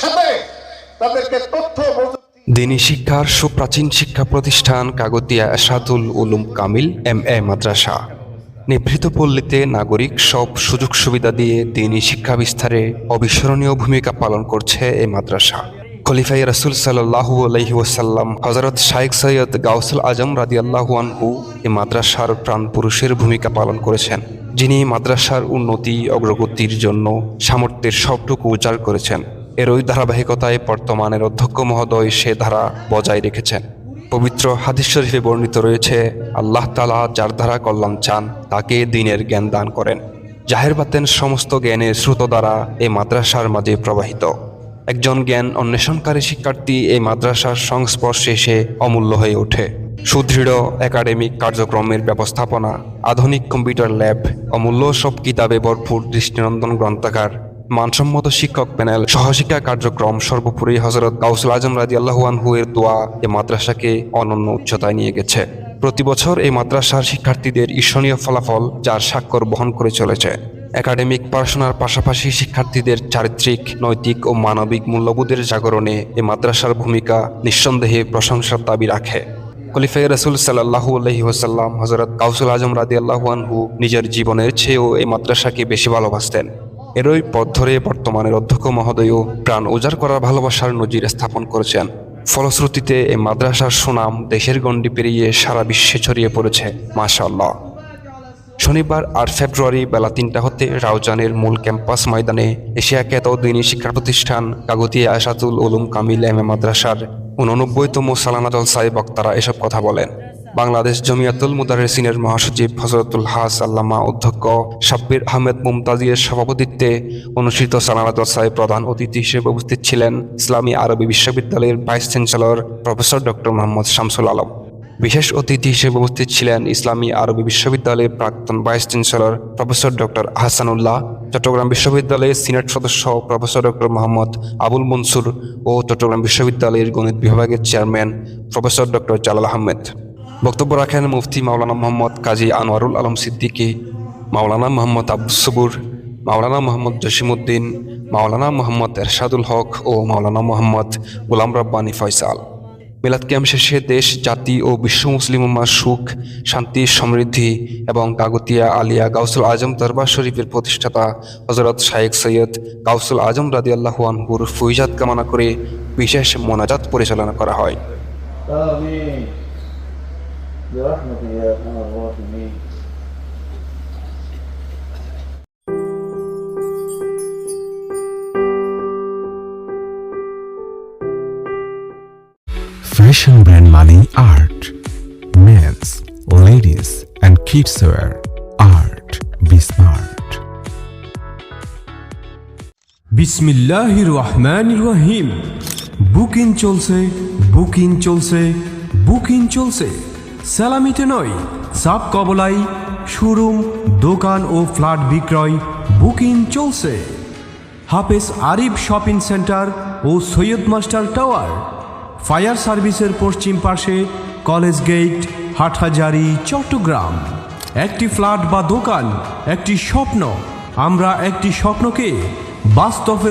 সাথে তাদেরকে তথ্য দিনী শিক্ষার সুপ্রাচীন শিক্ষা প্রতিষ্ঠান কাগতিয়া এসাদুল উলুম কামিল এম এ মাদ্রাসা। নিভৃত পল্লীতে নাগরিক সব সুযোগ সুবিধা দিয়ে দিনী শিক্ষা বিস্তারে অবিস্মরণীয় ভূমিকা পালন করছে এই মাদ্রাসা। খলিফাই রসুল সাল্লাহু আলহি ওসাল্লাম হজরত শাইখ সৈয়দ গাউসুল আজম রাদি আল্লাহু আনহু এই মাদ্রাসার প্রাণ পুরুষের ভূমিকা পালন করেছেন। যিনি মাদ্রাসার উন্নতি, অগ্রগতির জন্য সামর্থ্যের সবটুকু উজাড় করেছেন। এর ওই ধারাবাহিকতায় বর্তমানের অধ্যক্ষ মহোদয় সে ধারা বজায় রেখেছেন। পবিত্র হাদিস শরীফে বর্ণিত রয়েছে, আল্লাহ তালা যার ধারা কল্যাণ চান, তাকে দিনের জ্ঞান দান করেন। জাহের বাতেন সমস্ত জ্ঞানের স্রোত দ্বারা এই মাদ্রাসার মাঝে প্রবাহিত। একজন জ্ঞান অন্বেষণকারী শিক্ষার্থী এই মাদ্রাসার সংস্পর্শে এসে অমূল্য হয়ে ওঠে। সুদৃঢ় একাডেমিক কার্যক্রমের ব্যবস্থাপনা, আধুনিক কম্পিউটার ল্যাব, অমূল্য সব কিতাবে ভরপুর দৃষ্টিনন্দন গ্রন্থাগার, মানসম্মত শিক্ষক প্যানেল, সহশিক্ষা কার্যক্রম, সর্বোপরি হজরত গাউসুল আজম রাজি আল্লাহুয়ানহু এর দোয়া এ মাদ্রাসাকে অনন্য উচ্চতায় নিয়ে গেছে। প্রতি বছর এই মাদ্রাসার শিক্ষার্থীদের ঈর্ষণীয় ফলাফল যার স্বাক্ষর বহন করে চলেছে। একাডেমিক পড়াশোনার পাশাপাশি শিক্ষার্থীদের চারিত্রিক, নৈতিক ও মানবিক মূল্যবোধের জাগরণে এই মাদ্রাসার ভূমিকা নিঃসন্দেহে প্রশংসার দাবি রাখে। খলিফাই রসুল সাল্লাহু আলহি ওসাল্লাম হজরত কাউসুল আজম রাদি আল্লাহুয়ানহু নিজের জীবনের চেয়েও এই মাদ্রাসাকে বেশি ভালোবাসতেন। এরই পথ ধরে বর্তমানের অধ্যক্ষ মহোদয়ও প্রাণ উজাড় করার ভালোবাসার নজির স্থাপন করেছেন। ফলশ্রুতিতে এই মাদ্রাসার সুনাম দেশের গণ্ডি পেরিয়ে সারা বিশ্বে ছড়িয়ে পড়েছে, মাশাআল্লাহ। শনিবার আট ফেব্রুয়ারি বেলা তিনটা হতে রাউজানের মূল ক্যাম্পাস ময়দানে এশিয়া খ্যাত দিনী শিক্ষা প্রতিষ্ঠান কাগতিয়া, আশাতুল উলুম, কামিল, এম এ মাদ্রাসার উননব্বইতম সালানা জলসায় বক্তারা এসব কথা বলেন। বাংলাদেশ জমিয়াতুল মুদারেসিনের মহাসচিব হজরতুল হাস আল্লামা অধ্যক্ষ সাব্বির আহমেদ মুমতাজির সভাপতিত্বে অনুষ্ঠিত সালানা জলসায় প্রধান অতিথি হিসেবে উপস্থিত ছিলেন ইসলামী আরবি বিশ্ববিদ্যালয়ের vice chancellor professor doctor Mohammad Shamsul Alam. বিশেষ অতিথি হিসেবে উপস্থিত ছিলেন ইসলামী আরবি বিশ্ববিদ্যালয়ের প্রাক্তন vice chancellor professor doctor Ahsanullah Chittagong বিশ্ববিদ্যালয়ের সিনেট সদস্য প্রফেসর ডক্টর মোহাম্মদ আবুল মনসুর ও চট্টগ্রাম বিশ্ববিদ্যালয়ের গণিত বিভাগের chairman professor doctor Jalal Ahmed. বক্তব্য রাখেন মুফতি মাওলানা মোহাম্মদ কাজী আনোয়ারুল আলম সিদ্দিকী, মাওলানা মোহাম্মদ আব্দুল সবুর, মাওলানা মোহাম্মদ জসিমউদ্দিন, মাওলানা মোহাম্মদ এরশাদুল হক ও মাওলানা মোহাম্মদ গোলাম রব্বানী ফয়সাল। মিলাদ ক্যাম্প শেষে দেশ, জাতি ও বিশ্ব মুসলিম উম্মার সুখ, শান্তি, সমৃদ্ধি এবং কাগতিয়া আলিয়া গাউসুল আজম দরবার শরীফের প্রতিষ্ঠাতা হজরত শায়েক সৈয়দ গাউসুল আজম রাদি আল্লাহুয়ানহুর ফুইজাত কামনা করে বিশেষ মোনাজাত পরিচালনা করা হয়। Fashion brand money art men's ladies and kids wear art বিস্মার্ট বিসমিল্লাহ রহমান রহিম বুকিং চলছে বুকিং চলছে বুকিং চলছে। সালামিতে নয়, সাব কবলাই শোরুম, দোকান ও ফ্ল্যাট বিক্রয়, বুকিং চলছে। হাফেজ আরিফ শপিং সেন্টার ও সৈয়দ মাস্টার টাওয়ার। ফায়ার সার্ভিসের পশ্চিম পাশে কলেজ গেট, হাটহাজারি, চট্টগ্রাম। একটি ফ্ল্যাট বা দোকান, একটি স্বপ্ন। আমরা একটি স্বপ্নকে বাস্তবে